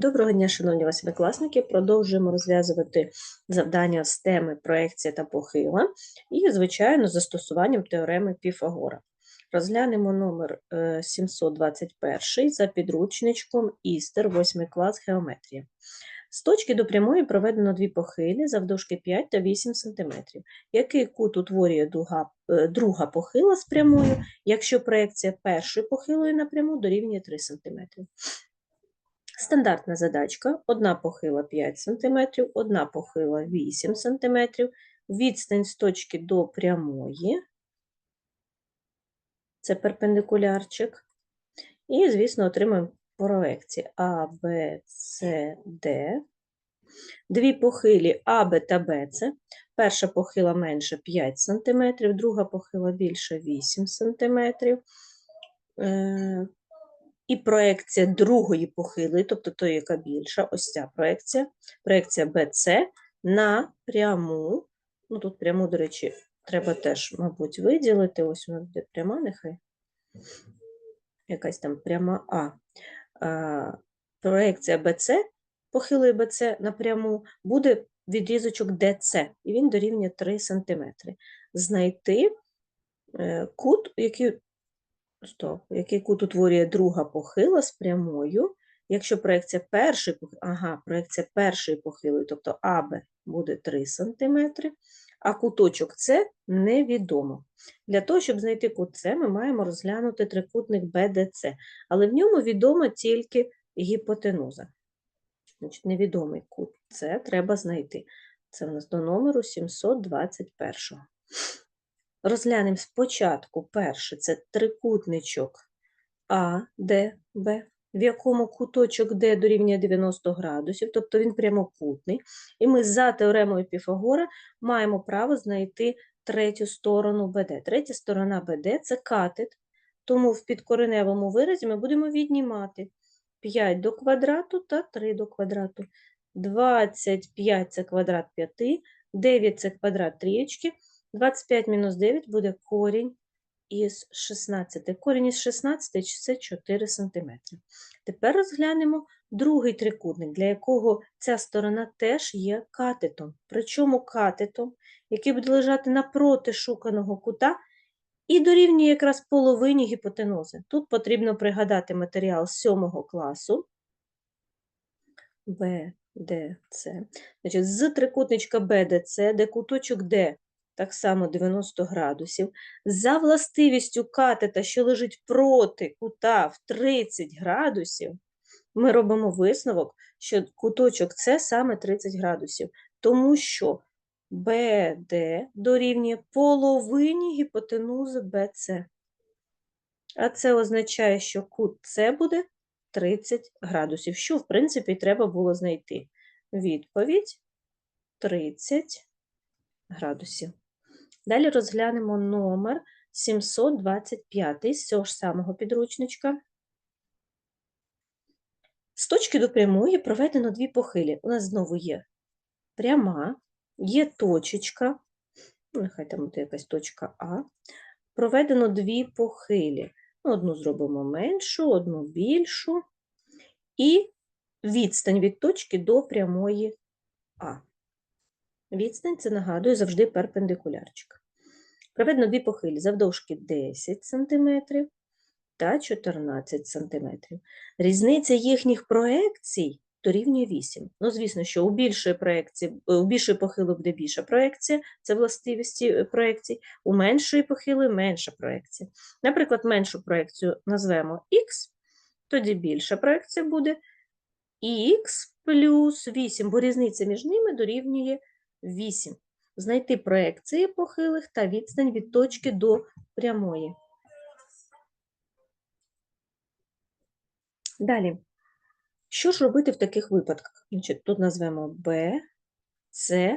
Доброго дня, шановні восьмикласники. Продовжуємо розв'язувати завдання з теми проекція та похила і, звичайно, застосуванням теореми Піфагора. Розглянемо номер е, 721 за підручничком Істер, 8 клас геометрія. З точки до прямої проведено дві похилі завдовжки 5 та 8 см. Який кут утворює дуга, е, друга похила з прямою, якщо проекція першої похилої напряму дорівнює 3 см? Стандартна задачка: одна похила 5 см, одна похила 8 см, відстань з точки до прямої, це перпендикулярчик. І, звісно, отримаємо проекції А, Б, С, Д. Дві похилі А, Б та Б це. Перша похила менше 5 см, друга похила більше 8 см. І проекція другої похилої, тобто той, яка більша, ось ця проекція, проекція BC на пряму. Ну, тут пряму, до речі, треба теж, мабуть, виділити. Ось вона буде пряма, нехай. Якась там пряма А. проекція BC, похилої BC напряму, буде відрізочок DC, і він дорівнює 3 см. Знайти е, кут, який Стоп. Який кут утворює друга похила з прямою, якщо проекція першої ага, проекція першої похилої, тобто АБ буде 3 см, а куточок С невідомо. Для того, щоб знайти кут С, ми маємо розглянути трикутник BDC, але в ньому відома тільки гіпотенуза. Значить, Невідомий кут С треба знайти. Це в нас до номеру 721. Розглянемо спочатку перше це трикутничок А, Д, Б, в якому куточок Д дорівнює 90 градусів, тобто він прямокутний. І ми за теоремою Піфагора маємо право знайти третю сторону БД. Третя сторона БД це катет, тому в підкореневому виразі ми будемо віднімати 5 до квадрату та 3 до квадрату. 25 це квадрат 5, 9 це квадрат трієчки, 25 мінус 9 буде корінь із 16. Корінь із 16 це 4 см. Тепер розглянемо другий трикутник, для якого ця сторона теж є катетом. Причому катетом, який буде лежати напроти шуканого кута, і дорівнює якраз половині гіпотенози. Тут потрібно пригадати матеріал 7 класу. Б, Д, С. Значить, З трикутничка BDC, де куточок Д так само 90 градусів. За властивістю катета, що лежить проти кута в 30 градусів, ми робимо висновок, що куточок С саме 30 градусів, тому що БД дорівнює половині гіпотенузи БЦ. А це означає, що кут С буде 30 градусів, що, в принципі, треба було знайти. Відповідь 30 градусів. Далі розглянемо номер 725 з цього ж самого підручничка. З точки до прямої проведено дві похилі. У нас знову є пряма, є точечка, ну, нехай там буде якась точка А. Проведено дві похилі. Ну, одну зробимо меншу, одну більшу. І відстань від точки до прямої А. Відстань це нагадую завжди перпендикулярчик. Проведено дві похилі завдовжки 10 см та 14 см. Різниця їхніх проекцій дорівнює 8. Ну, звісно, що у більшої проекції, е, у більшої похили буде більша проекція, це властивості е, проекцій, у меншої похили менша проекція. Наприклад, меншу проекцію назвемо Х, тоді більша проекція буде Х плюс 8, бо різниця між ними дорівнює 8. Знайти проекції похилих та відстань від точки до прямої. Далі. Що ж робити в таких випадках? Значить, Тут назвемо B, C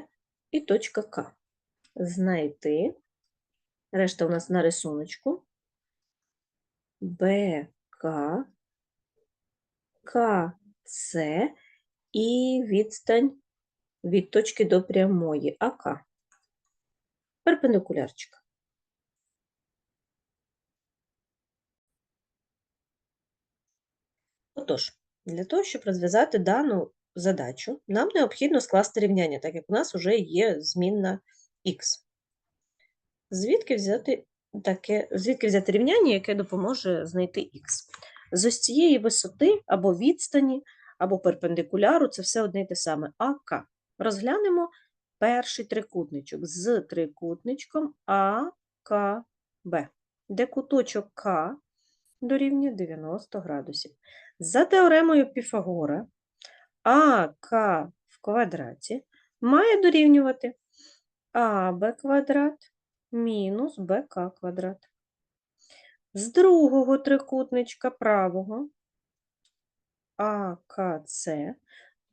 і точка К. Знайти. Решта у нас на рисуночку. Б, К, К, С і відстань від точки до прямої АК. Перпендикулярчик. Отож, Для того, щоб розв'язати дану задачу, нам необхідно скласти рівняння, так як у нас вже є змінна х. Звідки взяти, таке, звідки взяти рівняння, яке допоможе знайти х? З ось цієї висоти або відстані, або перпендикуляру це все одне й те саме АК. Розглянемо перший трикутничок з трикутничком АКБ, де куточок К дорівнює 90 градусів. За теоремою Піфагора АК в квадраті має дорівнювати АБ квадрат мінус БК квадрат. З другого трикутничка правого АКЦ,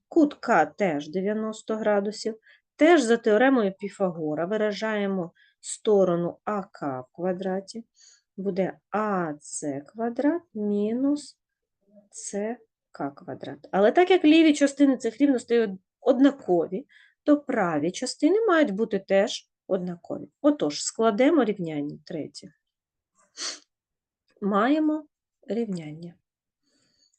кут К теж 90 градусів, теж за теоремою Піфагора виражаємо сторону АК в квадраті, буде АЦ квадрат мінус СК квадрат. Але так як ліві частини цих рівностей однакові, то праві частини мають бути теж однакові. Отож, складемо рівняння третє. Маємо рівняння.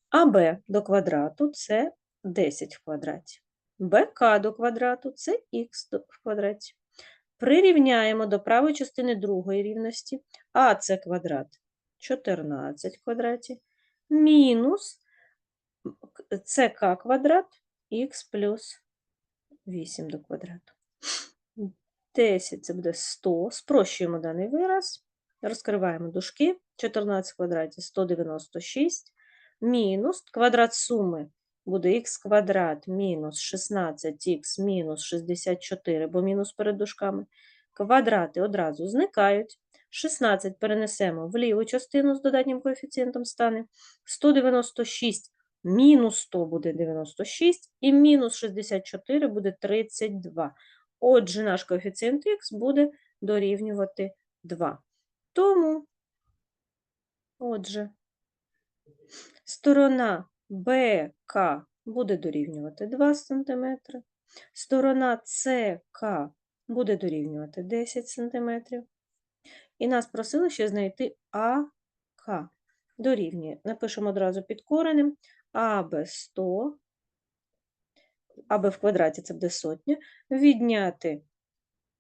АБ до квадрату це 10 в квадраті. БК до квадрату це х в квадраті. Прирівняємо до правої частини другої рівності АЦ квадрат 14 в квадраті мінус СК квадрат х плюс 8 до квадрату. 10 це буде 100. Спрощуємо даний вираз. Розкриваємо дужки. 14 в квадраті 196 мінус квадрат суми буде х квадрат мінус 16х мінус 64, бо мінус перед дужками. Квадрати одразу зникають. 16 перенесемо в ліву частину з додатнім коефіцієнтом стане. 196 мінус 100 буде 96, і мінус 64 буде 32. Отже, наш коефіцієнт х буде дорівнювати 2. Тому, отже, сторона БК буде дорівнювати 2 см, сторона СК буде дорівнювати 10 см. І нас просили ще знайти АК. Дорівнює. Напишемо одразу під коренем. АБ 100, АБ в квадраті це буде сотня. Відняти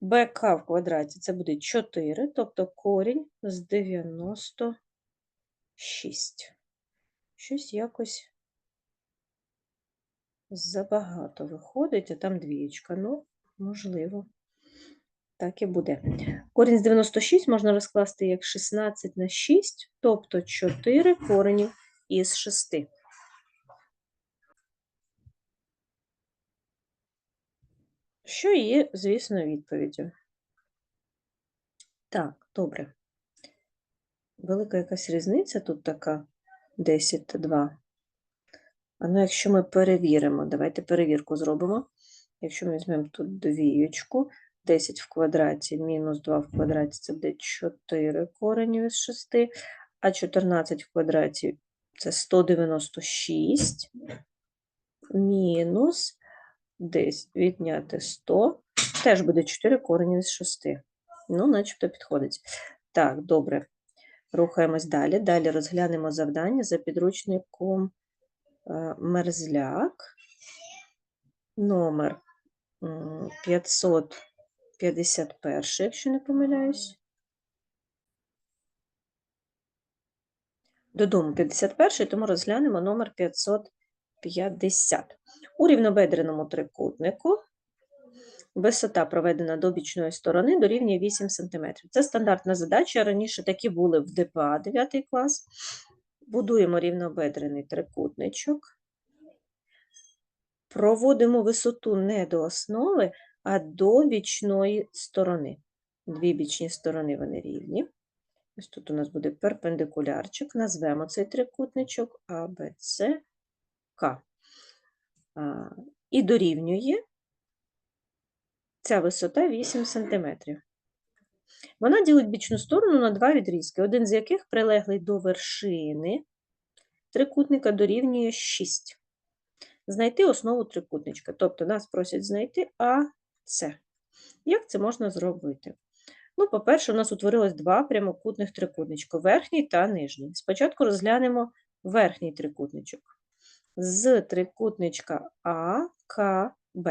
БК в квадраті це буде 4, тобто корінь з 96. Щось якось забагато виходить, а там двієчка. Ну, можливо, так і буде. Корінь з 96 можна розкласти як 16 на 6, тобто 4 коренів із 6. Що є, звісно, відповіддю. Так, добре. Велика якась різниця тут така 10 та 2. А ну, якщо ми перевіримо, давайте перевірку зробимо. Якщо ми візьмемо тут двієчку, 10 в квадраті мінус 2 в квадраті це буде 4 коренів із 6, а 14 в квадраті це 196 мінус 10 відняти 100, теж буде 4 корені з 6. Ну, начебто підходить. Так, добре. Рухаємось далі. Далі розглянемо завдання за підручником Мерзляк. Номер 551, якщо не помиляюсь. Додому 51, тому розглянемо номер 550. У рівнобедреному трикутнику висота, проведена до бічної сторони, дорівнює 8 см. Це стандартна задача. Раніше такі були в ДПА 9 клас. Будуємо рівнобедрений трикутничок. Проводимо висоту не до основи, а до бічної сторони. Дві бічні сторони вони рівні. Ось тут у нас буде перпендикулярчик. Назвемо цей трикутничок. А, І дорівнює ця висота 8 см. Вона ділить бічну сторону на два відрізки, один з яких прилеглий до вершини трикутника дорівнює 6. Знайти основу трикутничка. Тобто нас просять знайти АС. Як це можна зробити? Ну, по-перше, у нас утворилось два прямокутних трикутничка – верхній та нижній. Спочатку розглянемо верхній трикутничок. з трикутничка АКБ,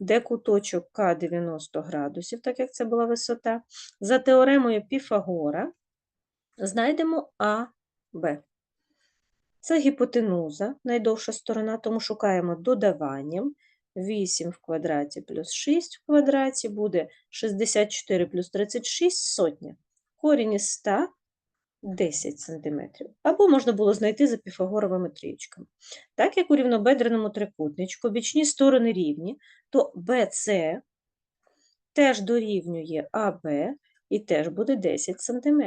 де куточок К 90 градусів, так як це була висота. За теоремою Піфагора знайдемо АБ. Це гіпотенуза, найдовша сторона, тому шукаємо додаванням. 8 в квадраті плюс 6 в квадраті буде 64 плюс 36 сотня. Корінь із 100 – 10 см. Або можна було знайти за піфагоровими трієчками. Так як у рівнобедреному трикутничку бічні сторони рівні, то BC теж дорівнює АБ і теж буде 10 см.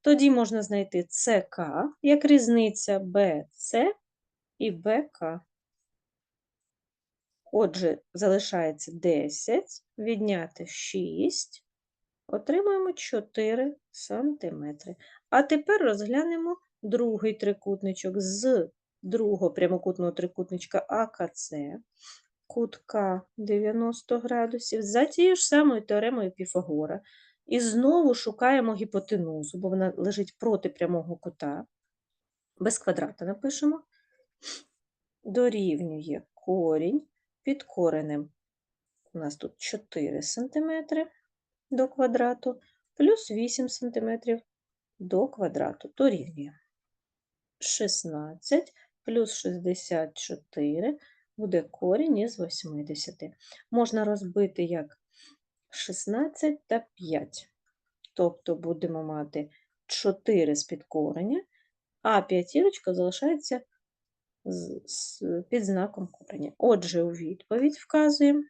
Тоді можна знайти СК як різниця BC і БК. Отже, залишається 10, відняти 6, отримуємо 4 сантиметри. А тепер розглянемо другий трикутничок з другого прямокутного трикутничка АКЦ, кутка 90 градусів, за тією ж самою теоремою Піфагора. І знову шукаємо гіпотенузу, бо вона лежить проти прямого кута. Без квадрата напишемо. Дорівнює корінь під коренем. У нас тут 4 см до квадрату, плюс 8 см до квадрату. Дорівнює 16 плюс 64 буде корінь із 80. Можна розбити як 16 та 5. Тобто будемо мати 4 з під кореня, а п'ятірочка залишається під знаком кореня. Отже, у відповідь вказуємо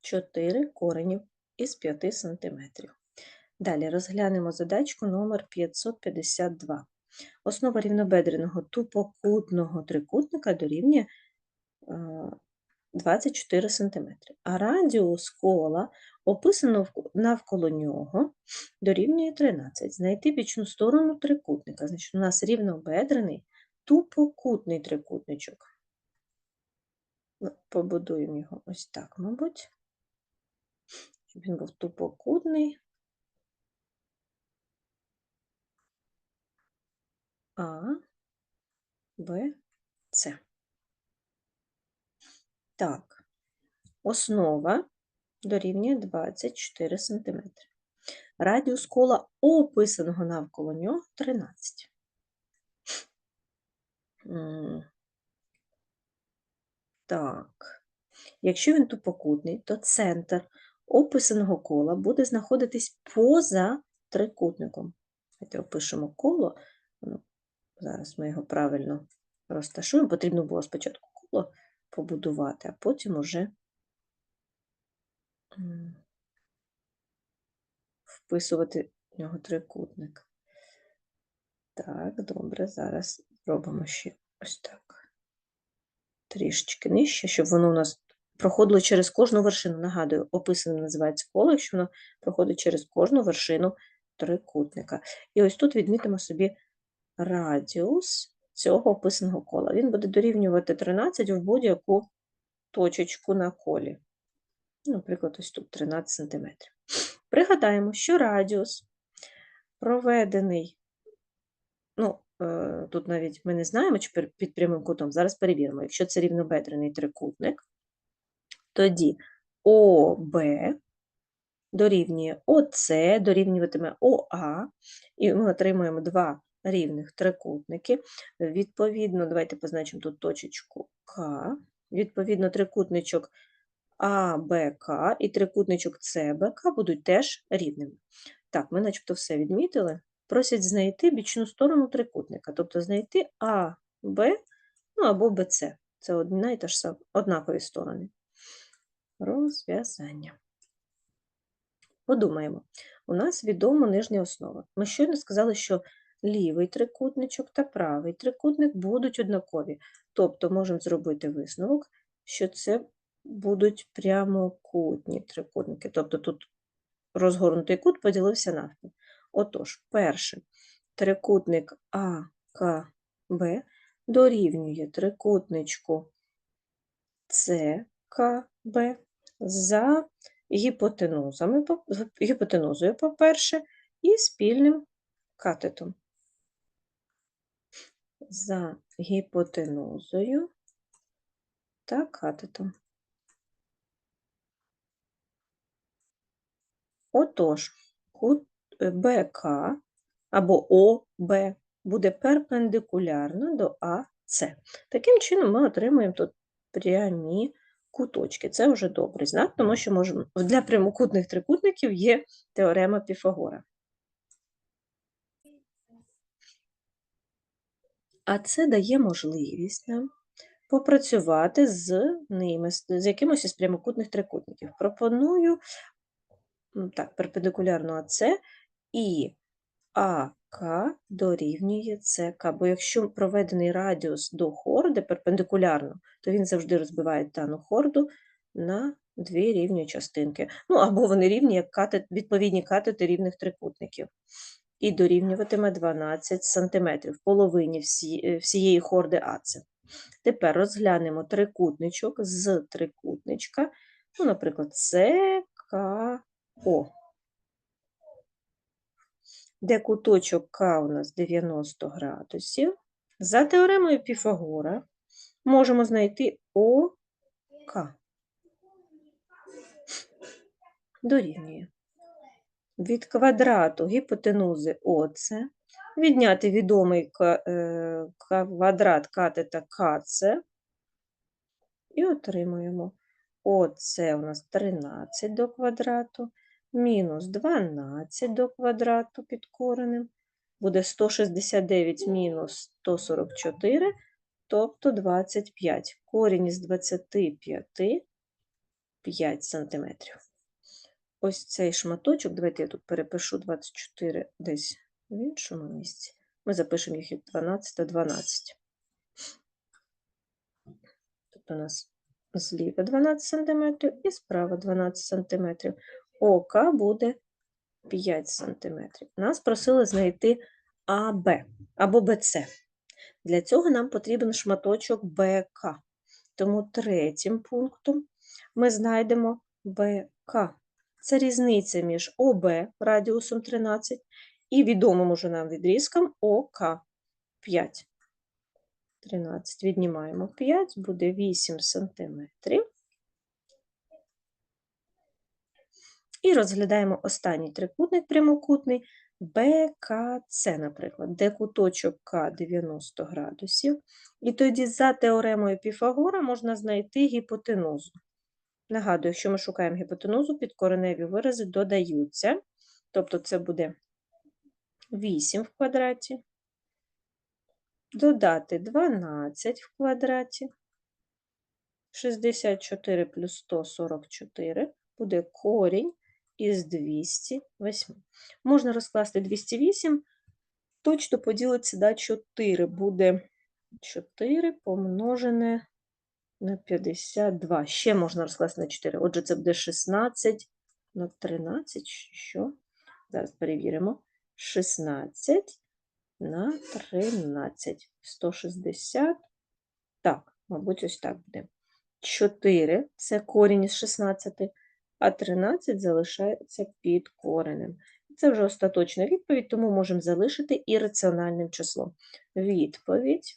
4 коренів із 5 см. Далі розглянемо задачку номер 552. Основа рівнобедреного тупокутного трикутника дорівнює е, 24 см, а радіус кола, описано навколо нього, дорівнює 13. Знайти бічну сторону трикутника. Значить, у нас рівнобедрений тупокутний трикутничок. Ну, Побудуємо його ось так, мабуть, щоб він був тупокутний. А, Б, С. Так, основа дорівнює 24 см. Радіус кола, описаного навколо нього 13. Так, якщо він тупокутний, то центр описаного кола буде знаходитись поза трикутником. Давайте опишемо коло. Ну, Зараз ми його правильно розташуємо. Потрібно було спочатку коло побудувати, а потім уже вписувати в нього трикутник. Так, добре, зараз зробимо ще ось так. Трішечки нижче, щоб воно у нас проходило через кожну вершину. Нагадую, описаним називається коло, якщо воно проходить через кожну вершину трикутника. І ось тут відмітимо собі радіус цього описаного кола. Він буде дорівнювати 13 в будь-яку точечку на колі. Наприклад, ось тут 13 см. Пригадаємо, що радіус проведений, ну, е, тут навіть ми не знаємо, чи під прямим кутом, зараз перевіримо. Якщо це рівнобедрений трикутник, тоді ОБ дорівнює ОС, дорівнюватиме ОА, і ми отримуємо два рівних трикутники. Відповідно, давайте позначимо тут точечку К, відповідно, трикутничок АБК і трикутничок СБК будуть теж рівними. Так, ми начебто все відмітили. Просять знайти бічну сторону трикутника, тобто знайти А, Б, ну або БЦ. Це одна і та ж сама, однакові сторони. Розв'язання. Подумаємо, у нас відома нижня основа. Ми щойно сказали, що лівий трикутничок та правий трикутник будуть однакові. Тобто можемо зробити висновок, що це будуть прямокутні трикутники. Тобто тут розгорнутий кут поділився навпіл. Отож, перший трикутник АКБ дорівнює трикутничку СКБ за гіпотенузами, гіпотенузою, по-перше, і спільним катетом. За гіпотенузою та катетом. Отож, е, БК або ОБ буде перпендикулярно до АС. Таким чином ми отримуємо тут прямі куточки. Це вже добрий знак, тому що для прямокутних трикутників є теорема Піфагора. А це дає можливість нам попрацювати з ними, з якимось із прямокутних трикутників. Пропоную так, перпендикулярно АЦ і АК дорівнює СК. Бо якщо проведений радіус до хорди перпендикулярно, то він завжди розбиває дану хорду на дві рівні частинки. Ну, або вони рівні, як катет, відповідні катети рівних трикутників. І дорівнюватиме 12 см, половині е, всієї хорди АЦ. Тепер розглянемо трикутничок з трикутничка, ну, наприклад, СКО, де куточок К у нас 90 градусів. За теоремою Піфагора можемо знайти ОК. Дорівнює. Від квадрату гіпотенузи ОЦ відняти відомий е, квадрат катета КЦ і отримуємо ОЦ у нас 13 до квадрату, мінус 12 до квадрату під коренем, буде 169 мінус 144, тобто 25. Корінь із 25 – 5 сантиметрів. Ось цей шматочок, давайте я тут перепишу 24 десь в іншому місці. Ми запишемо їх як 12 та 12. Тут у нас зліва 12 см і справа 12 см. ОК буде 5 см. Нас просили знайти АБ або БЦ. Для цього нам потрібен шматочок БК. Тому третім пунктом ми знайдемо БК. Це різниця між ОБ радіусом 13 і відомим уже нам відрізком ОК 5. 13 віднімаємо 5, буде 8 сантиметрів. І розглядаємо останній трикутник прямокутний БКЦ, наприклад, де куточок К 90 градусів. І тоді за теоремою Піфагора можна знайти гіпотенузу. Нагадую, якщо ми шукаємо гіпотенузу, підкореневі вирази додаються. Тобто це буде 8 в квадраті, додати 12 в квадраті, 64 плюс 144 буде корінь із 208. Можна розкласти 208, точно поділиться на 4, буде 4 помножене на 52. Ще можна розкласти на 4. Отже, це буде 16 на 13, що? Зараз перевіримо. 16 на 13. 160. Так, мабуть, ось так буде. 4 – це корінь із 16, а 13 залишається під коренем. Це вже остаточна відповідь, тому можемо залишити і раціональним числом. Відповідь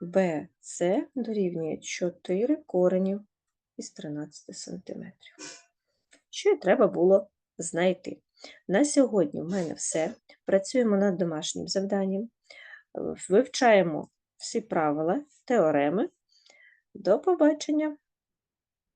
BC дорівнює 4 коренів із 13 см. Що й треба було знайти. На сьогодні в мене все. Працюємо над домашнім завданням, вивчаємо всі правила, теореми. До побачення!